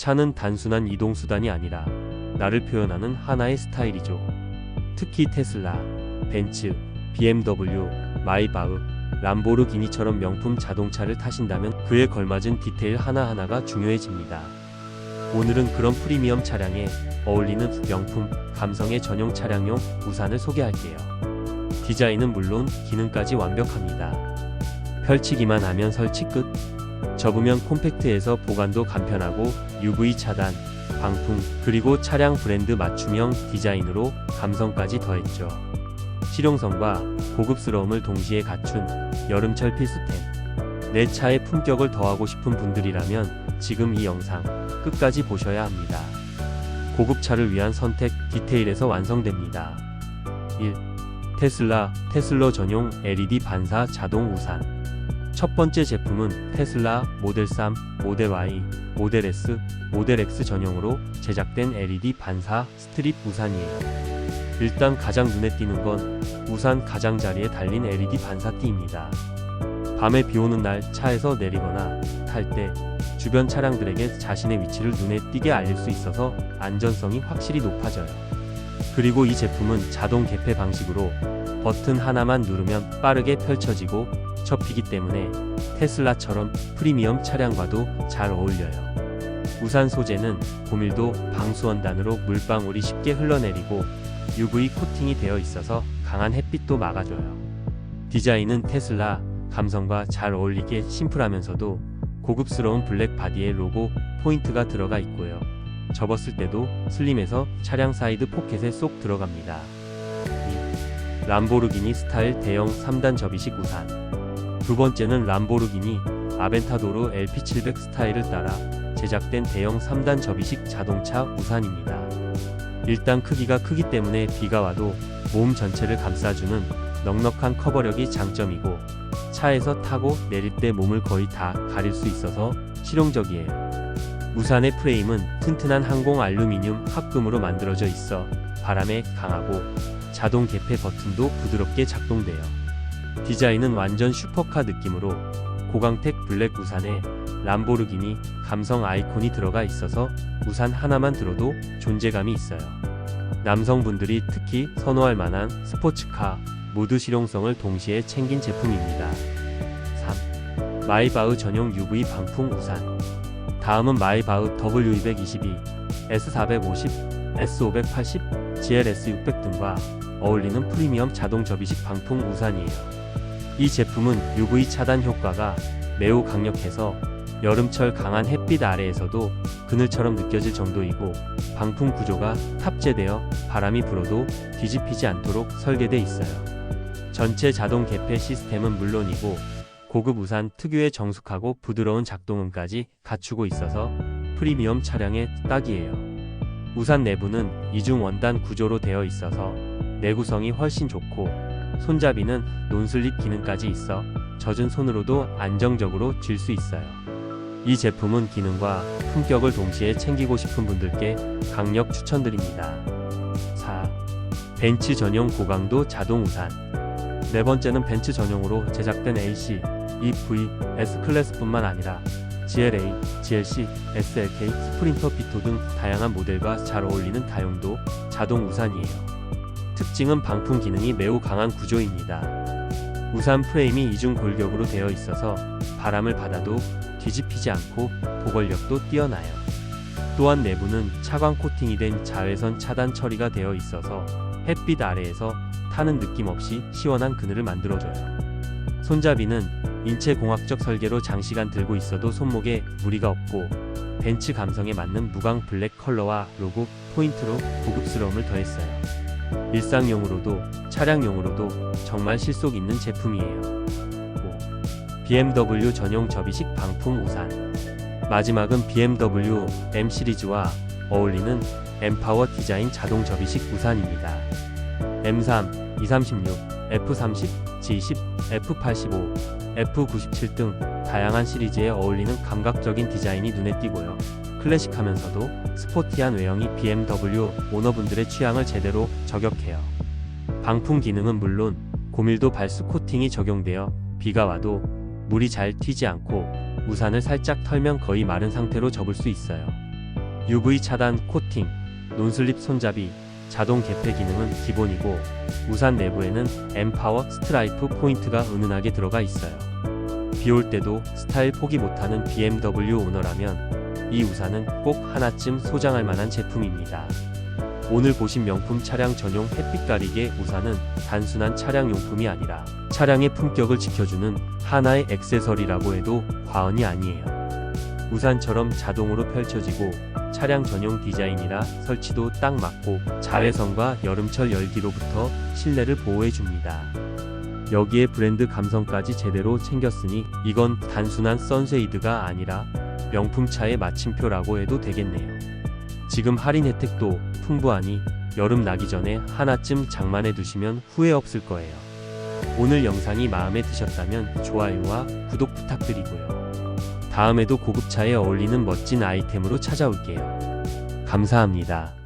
차는 단순한 이동수단이 아니라 나를 표현하는 하나의 스타일이죠. 특히 테슬라, 벤츠, BMW, 마이바흐, 람보르기니처럼 명품 자동차를 타신다면 그에 걸맞은 디테일 하나하나가 중요해집니다. 오늘은 그런 프리미엄 차량에 어울리는 명품 감성의 전용 차량용 우산을 소개할게요. 디자인은 물론 기능까지 완벽합니다. 펼치기만 하면 설치 끝. 접으면 콤팩트해서 보관도 간편하고 UV 차단, 방풍, 그리고 차량 브랜드 맞춤형 디자인으로 감성까지 더했죠. 실용성과 고급스러움을 동시에 갖춘 여름철 필수템. 내 차의 품격을 더하고 싶은 분들이라면 지금 이 영상 끝까지 보셔야 합니다. 고급차를 위한 선택 디테일에서 완성됩니다. 1. 테슬라 테슬러 전용 LED 반사 자동 우산. 첫 번째 제품은 테슬라 모델 3, 모델 Y, 모델 S, 모델 X 전용으로 제작된 LED 반사 스트립 우산이에요. 일단 가장 눈에 띄는 건 우산 가장자리에 달린 LED 반사띠입니다. 밤에 비 오는 날 차에서 내리거나 탈 때 주변 차량들에게 자신의 위치를 눈에 띄게 알릴 수 있어서 안전성이 확실히 높아져요. 그리고 이 제품은 자동 개폐 방식으로 버튼 하나만 누르면 빠르게 펼쳐지고 접히기 때문에 테슬라처럼 프리미엄 차량과도 잘 어울려요. 우산 소재는 고밀도 방수원단으로 물방울이 쉽게 흘러내리고 UV 코팅이 되어 있어서 강한 햇빛도 막아줘요. 디자인은 테슬라 감성과 잘 어울리게 심플하면서도 고급스러운 블랙 바디에 로고 포인트가 들어가 있고요. 접었을 때도 슬림해서 차량 사이드 포켓에 쏙 들어갑니다. 2. 람보르기니 스타일 대형 3단 접이식 우산. 두 번째는 람보르기니 아벤타도르 LP700 스타일을 따라 제작된 대형 3단 접이식 자동차 우산입니다. 일단 크기가 크기 때문에 비가 와도 몸 전체를 감싸주는 넉넉한 커버력이 장점이고 차에서 타고 내릴 때 몸을 거의 다 가릴 수 있어서 실용적이에요. 우산의 프레임은 튼튼한 항공 알루미늄 합금으로 만들어져 있어 바람에 강하고 자동 개폐 버튼도 부드럽게 작동돼요. 디자인은 완전 슈퍼카 느낌으로 고강택 블랙 우산에 람보르기니 감성 아이콘이 들어가 있어서 우산 하나만 들어도 존재감이 있어요. 남성분들이 특히 선호할 만한 스포츠카 모두 실용성을 동시에 챙긴 제품입니다. 3. 마이바흐 전용 UV 방풍 우산. 다음은 마이바흐 W222, S450, S580, GLS600 등과 어울리는 프리미엄 자동 접이식 방풍 우산이에요. 이 제품은 UV 차단 효과가 매우 강력해서 여름철 강한 햇빛 아래에서도 그늘처럼 느껴질 정도이고 방풍 구조가 탑재되어 바람이 불어도 뒤집히지 않도록 설계돼 있어요. 전체 자동 개폐 시스템은 물론이고 고급 우산 특유의 정숙하고 부드러운 작동음까지 갖추고 있어서 프리미엄 차량에 딱이에요. 우산 내부는 이중 원단 구조로 되어 있어서 내구성이 훨씬 좋고 손잡이는 논슬립 기능까지 있어 젖은 손으로도 안정적으로 쥘 수 있어요. 이 제품은 기능과 품격을 동시에 챙기고 싶은 분들께 강력 추천드립니다. 4. 벤츠 전용 고강도 자동 우산. 네 번째는 벤츠 전용으로 제작된 AC, EV, S클래스뿐만 아니라 GLA, GLC, SLK, 스프린터 비토 등 다양한 모델과 잘 어울리는 다용도 자동 우산이에요. 특징은 방풍 기능이 매우 강한 구조입니다. 우산 프레임이 이중 골격으로 되어 있어서 바람을 받아도 뒤집히지 않고 보건력도 뛰어나요. 또한 내부는 차광 코팅이 된 자외선 차단 처리가 되어 있어서 햇빛 아래에서 타는 느낌 없이 시원한 그늘을 만들어줘요. 손잡이는 인체 공학적 설계로 장시간 들고 있어도 손목에 무리가 없고 벤츠 감성에 맞는 무광 블랙 컬러와 로고 포인트로 고급스러움을 더했어요. 일상용으로도 차량용으로도 정말 실속 있는 제품이에요. 5. BMW 전용 접이식 방풍 우산. 마지막은 BMW M 시리즈와 어울리는 엠파워 디자인 자동 접이식 우산입니다. M3, 236, F30, G10, F85, F97 등 다양한 시리즈에 어울리는 감각적인 디자인이 눈에 띄고요. 클래식하면서도 스포티한 외형이 BMW 오너분들의 취향을 제대로 저격해요. 방풍 기능은 물론 고밀도 발수 코팅이 적용되어 비가 와도 물이 잘 튀지 않고 우산을 살짝 털면 거의 마른 상태로 접을 수 있어요. UV 차단 코팅, 논슬립 손잡이, 자동 개폐 기능은 기본이고 우산 내부에는 엠파워 스트라이프 포인트가 은은하게 들어가 있어요. 비올 때도 스타일 포기 못하는 BMW 오너라면 이 우산은 꼭 하나쯤 소장할 만한 제품입니다. 오늘 보신 명품 차량 전용 햇빛 가리개 우산은 단순한 차량 용품이 아니라 차량의 품격을 지켜주는 하나의 액세서리라고 해도 과언이 아니에요. 우산처럼 자동으로 펼쳐지고 차량 전용 디자인이라 설치도 딱 맞고 자외선과 여름철 열기로부터 실내를 보호해 줍니다. 여기에 브랜드 감성까지 제대로 챙겼으니 이건 단순한 선쉐이드가 아니라 명품차의 마침표라고 해도 되겠네요. 지금 할인 혜택도 풍부하니 여름 나기 전에 하나쯤 장만해 두시면 후회 없을 거예요. 오늘 영상이 마음에 드셨다면 좋아요와 구독 부탁드리고요. 다음에도 고급차에 어울리는 멋진 아이템으로 찾아올게요. 감사합니다.